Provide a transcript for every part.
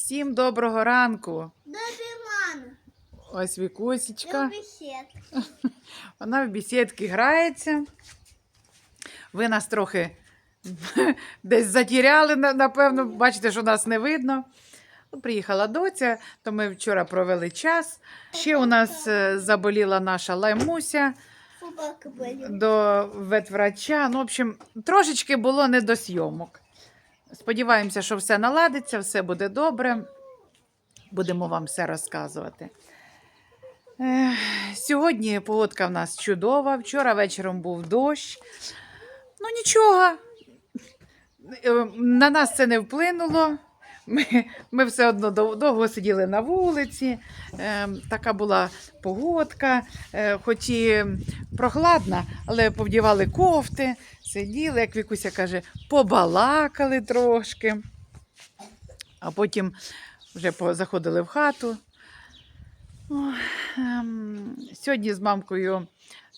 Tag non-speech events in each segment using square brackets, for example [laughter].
Всім доброго ранку. Добрий. Ось сет. [laughs] Вона в бесідки грається. Ви нас трохи [laughs] десь затіряли, напевно, бачите, що нас не видно. Ну, Приїхала доця, то ми вчора провели час. Ще у нас е, заболіла наша лаймуся до ветврача. Ну, в общем, трошечки було не до зйомок. Сподіваємося, що все наладиться, все буде добре. Будемо вам все розказувати. Сьогодні погодка в нас чудова. Вчора вечором був дощ. Ну нічого. Е, На нас це не вплинуло. Ми, ми все одно довго сиділи на вулиці. Е, така була погодка, е, хоч і прохладна, але повдівали кофти, сиділи, як Вікуся каже, побалакали трошки. А потім вже заходили в хату. Ой, ем, Сьогодні з мамкою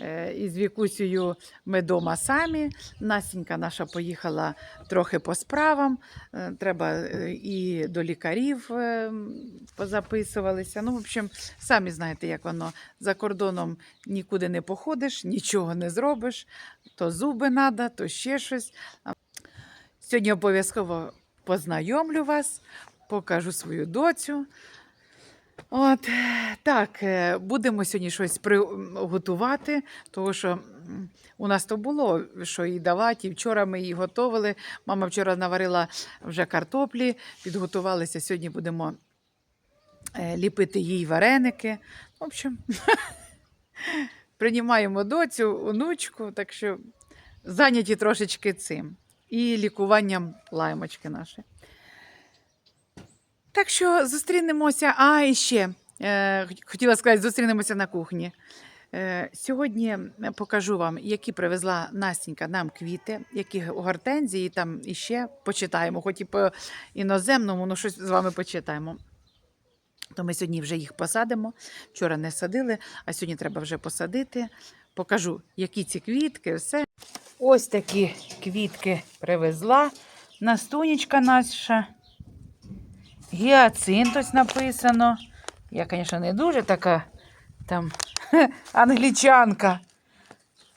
е, і Вікусею ми вдома самі. Настінька наша поїхала трохи по справам. Е, Треба е, і до лікарів позаписувалися. Ну, в общем, самі знаєте, як воно за кордоном нікуди не походиш, нічого не зробиш. То зуби треба, то ще щось. Сьогодні обов'язково познайомлю вас, покажу свою доцю. От так, е, будемо сьогодні щось приготувати, тому що у нас то було що і давати. І вчора ми її готували. Мама вчора наварила вже картоплі, підготувалися. Сьогодні будемо е, ліпити їй вареники. В общем, [laughs] приймаємо доцю, онучку, так що зайняті трошечки цим. І лікуванням лаймочки нашої. Так що зустрінемося. А, і ще е, хотіла сказати, зустрінемося на кухні. Е, сьогодні покажу вам, які привезла Настінька нам квіти, які гортензії там іще почитаємо, хоч і по іноземному, ну щось з вами почитаємо. То ми сьогодні вже їх посадимо. Вчора не садили, а сьогодні треба вже посадити. Покажу, які ці квітки, все. Ось такі квітки привезла. Настунечка наша. Гіацинт ось написано. Я, звісно, не дуже така там [laughs] англічанка.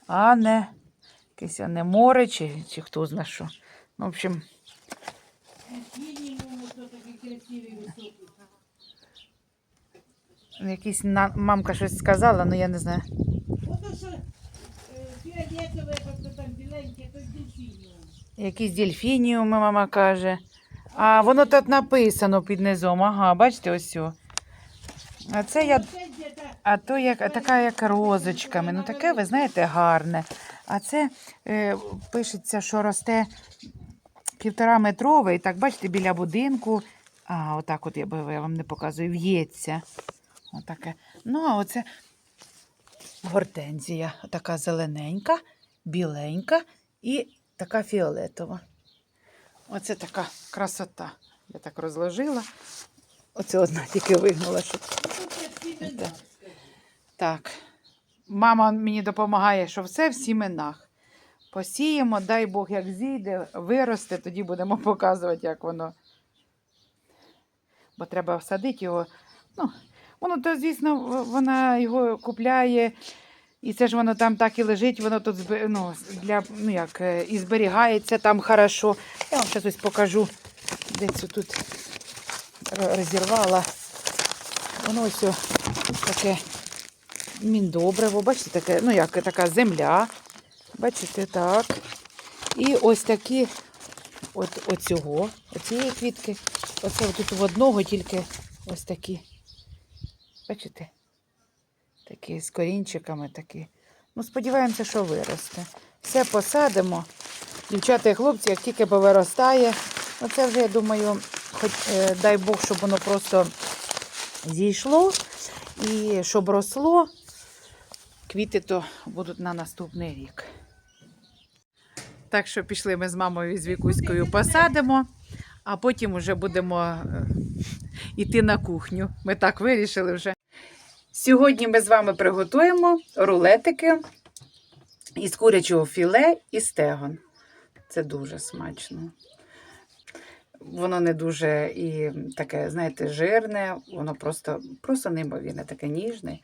А не якесь не море, чи, чи хто зна що. Ну, в общем. Якийсь на... мамка щось сказала, але я не знаю. Якісь дельфініуми, мама каже. А воно тут написано під низом. Ага, бачите, ось. цю. А це я. А то як така, як розочками. Ну таке, ви знаєте, гарне. А це е, пишеться, що росте півтора метрове, і так, бачите, біля будинку. А, отак от я, би- я вам не показую, в'ється. Отаке. Ну, а оце гортензія. Така зелененька, біленька і така фіолетова. Оце така красота. Я так розложила. Оце одна тільки вигнула, щоб так. Мама мені допомагає, що все в сіменах. Посіємо, дай Бог, як зійде, виросте, тоді будемо показувати, як воно. Бо треба всадити його. Ну, воно то, звісно, вона його купляє, і це ж воно там так і лежить, воно тут ну, для, ну, як, е, і зберігається там хорошо. Я вам зараз ось покажу, де це тут розірвала. Воно ось таке міндобриво, бачите, таке, ну як така земля. Бачите, так. І ось такі от оцього, оцієї квітки. Оце тут в одного тільки ось такі. Бачите? Такі з корінчиками такі. Ну, сподіваємося, що виросте. Все посадимо. Дівчата і хлопці, як тільки повиростає, ну це вже, я думаю, хоч е, дай Бог, щоб воно просто зійшло і щоб росло. Квіти то будуть на наступний рік. Так що пішли ми з мамою і з Вікуською посадимо, а потім вже будемо е, йти на кухню. Ми так вирішили вже. Сьогодні ми з вами приготуємо рулетики із курячого філе і стегон. Це дуже смачно. воно не дуже і таке, знаєте, жирне, воно просто, просто неймовірне, таке ніжне.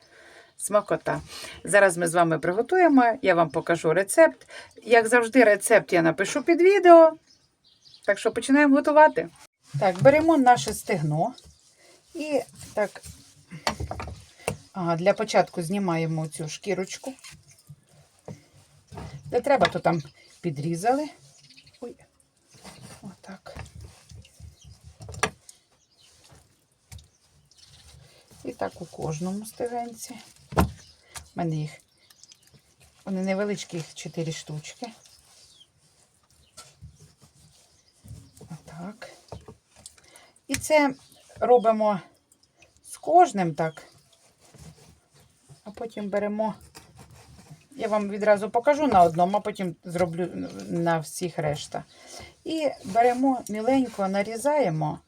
Смакота. Зараз ми з вами приготуємо, я вам покажу рецепт. Як завжди, рецепт я напишу під відео. Так що починаємо готувати. Так, беремо наше стегно і так. Ага, для початку знімаємо цю шкірочку. Де треба, то там підрізали. Ой. Отак. І так у кожному стегенці. У мене їх. Вони невеличкі, їх 4 штучки. Отак. І це робимо з кожним так. Потім беремо. Я вам відразу покажу на одному, а потім зроблю на всіх решта. І беремо міленько, нарізаємо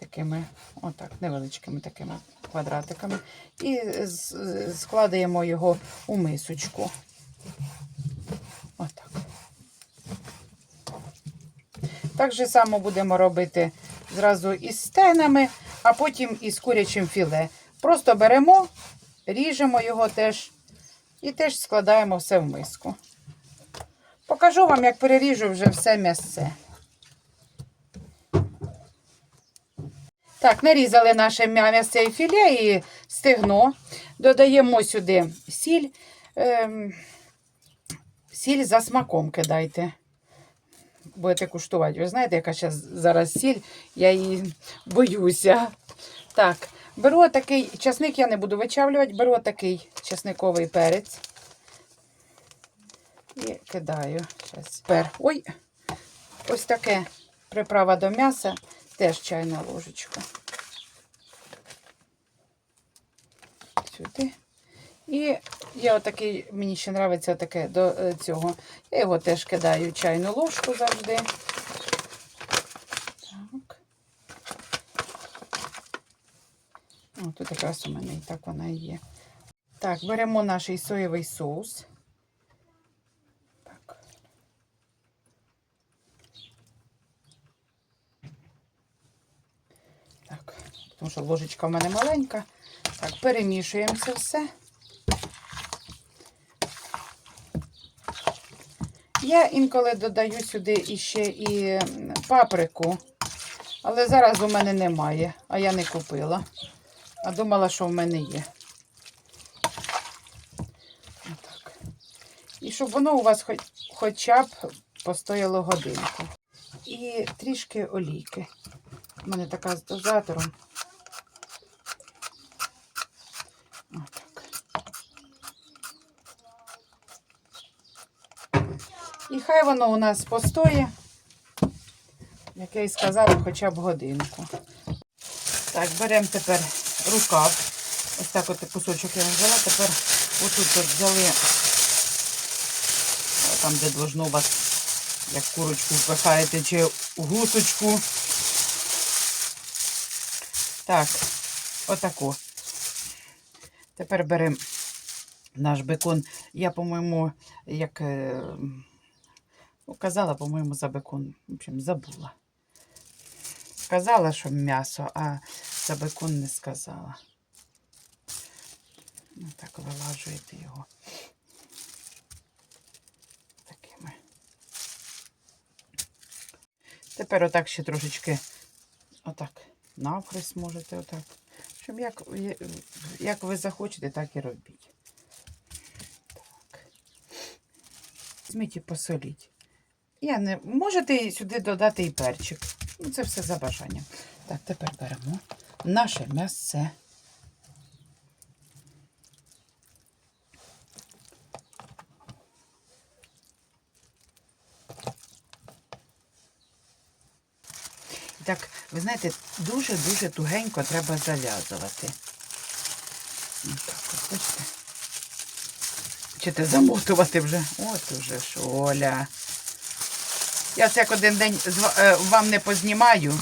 такими, отак, невеличкими такими квадратиками. І складаємо його у мисочку. Отак. Так же само будемо робити зразу із стегнами, а потім із курячим філе. Просто беремо, ріжемо його теж і теж складаємо все в миску. Покажу вам, як переріжу вже все м'ясце. Так, нарізали наше м'я- м'ясце і філе і стегно. Додаємо сюди сіль. Ем, сіль за смаком кидайте. Будете куштувати. Ви знаєте, яка зараз сіль, я її боюся. Так, беру такий часник, я не буду вичавлювати, беру такий часниковий перець. І кидаю. Тепер. Ой, ось таке приправа до м'яса, теж чайна ложечка. Сюди. І я отакий, мені ще подобається таке до е, цього. Я його теж кидаю чайну ложку завжди. Так. О, тут якраз у мене і так вона і є. Так, беремо наш соєвий соус. Так. Так, тому що ложечка в мене маленька. Так, перемішуємо це все. Я інколи додаю сюди іще і паприку, але зараз у мене немає, а я не купила. А думала, що в мене є. Отак. І щоб воно у вас хоч, хоча б постояло годинку. І трішки олійки. У мене така з дозатором. Отак. І хай воно у нас постоє, як я і сказала, хоча б годинку. Так, беремо тепер рукав. Ось так от кусочок я взяла. Тепер отут от взяли, там, де должно вас, як курочку впихаєте, чи гусочку. Так, отако. Тепер беремо наш бекон. Я, по-моєму, як е, ну, казала, по-моєму, за бекон. В общем, забула. Сказала, що м'ясо, а за бекон не сказала. Ну, так вилажуєте його. Такими. Тепер отак ще трошечки отак навхрест можете отак. Щоб як, як ви захочете, так і робіть. Так. Візьміть і посоліть. Я не... Можете сюди додати і перчик. Ну, це все за бажанням. Так, тепер беремо наше м'ясце. Так, ви знаєте, дуже-дуже тугенько треба зав'язувати. Так, от, бачите? Чи замотувати вже? От уже ж, Оля. Я як один день е, вам не познімаю,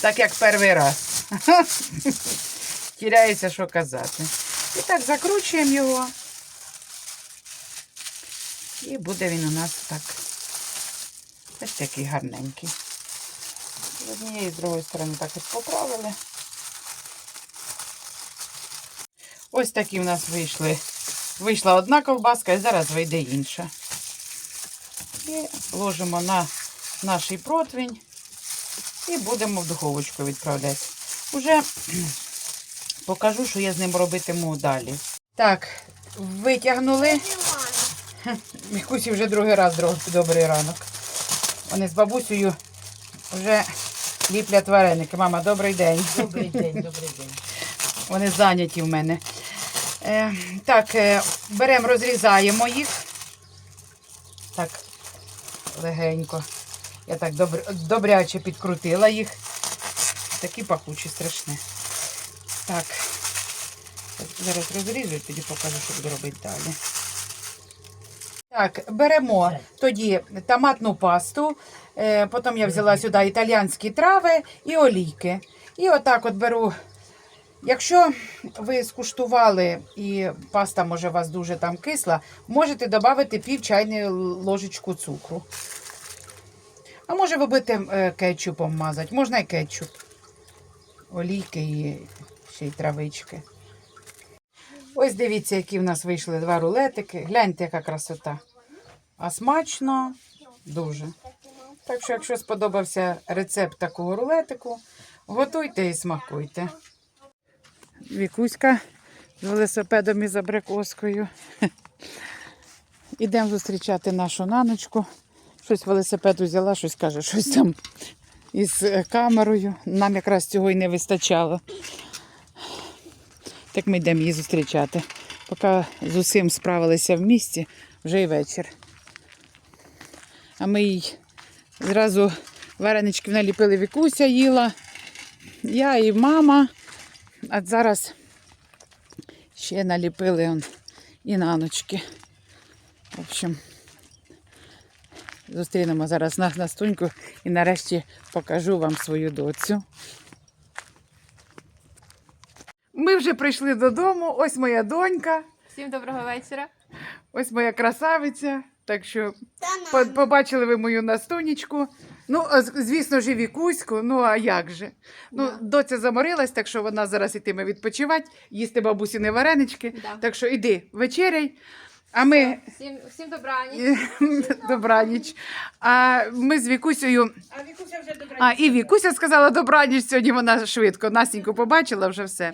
так як перший раз. [laughs] Тіряється, що казати. І так закручуємо його. І буде він у нас так. Ось такий гарненький. З однієї, з другої сторони так ось поправили. Ось такі в нас вийшли. Вийшла одна ковбаска і зараз вийде інша. І ложимо на наш противень і будемо в духовочку відправляти. Уже [clears throat] покажу, що я з ним робитиму далі. Так, витягнули. [laughs] Мікусі вже другий раз добрий ранок. Вони з бабусею вже ліплять вареники. Мама, добрий день. Добрий день, [laughs] добрий день. Вони зайняті в мене. Е, так, е, беремо, розрізаємо їх. Так, легенько. Я так добр, добряче підкрутила їх. Такі пахучі, страшні. Так. Зараз розріжу, тоді покажу, що буду робити далі. Так, беремо тоді томатну пасту. Е, потім я взяла сюди італіянські трави і олійки. І отак от беру Якщо ви скуштували і паста може у вас дуже там кисла, можете додати пів чайної ложечку цукру. А може ви будете е, кетчупом мазати, можна і кетчуп. Олійки і ще й травички. Ось дивіться, які в нас вийшли два рулетики. Гляньте, яка красота. А смачно дуже. Так що, якщо сподобався рецепт такого рулетику, готуйте і смакуйте. Вікуська з велосипедом і з абрикоскою. [laughs] Ідемо зустрічати нашу наночку. Щось велосипед взяла, щось каже, щось там із е, камерою. Нам якраз цього і не вистачало. Так ми йдемо її зустрічати. Поки з усім справилися в місті, вже й вечір. А ми їй зразу вареничків наліпили Вікуся їла. Я і мама. А зараз ще наліпили он і наночки. В общем, зустрінемо зараз нас Настуньку і нарешті покажу вам свою доцю. Ми вже прийшли додому. Ось моя донька, Всім доброго вечора. ось моя красавиця. Так що по- побачили ви мою Настунечку. Ну, звісно ж, і Вікуську, ну а як же? Ну, Да. доця заморилась, так що вона зараз ітиме відпочивати, їсти бабусіни варенички. Да. Так що іди, вечеряй. А ми Всім, всім добраніч. [laughs] добраніч. А ми з Вікусею. А Вікуся вже добраніч. А, і Вікуся сказала добраніч. Сьогодні вона швидко. Настеньку побачила вже все.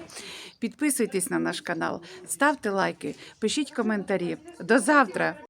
Підписуйтесь на наш канал, ставте лайки, пишіть коментарі. До завтра.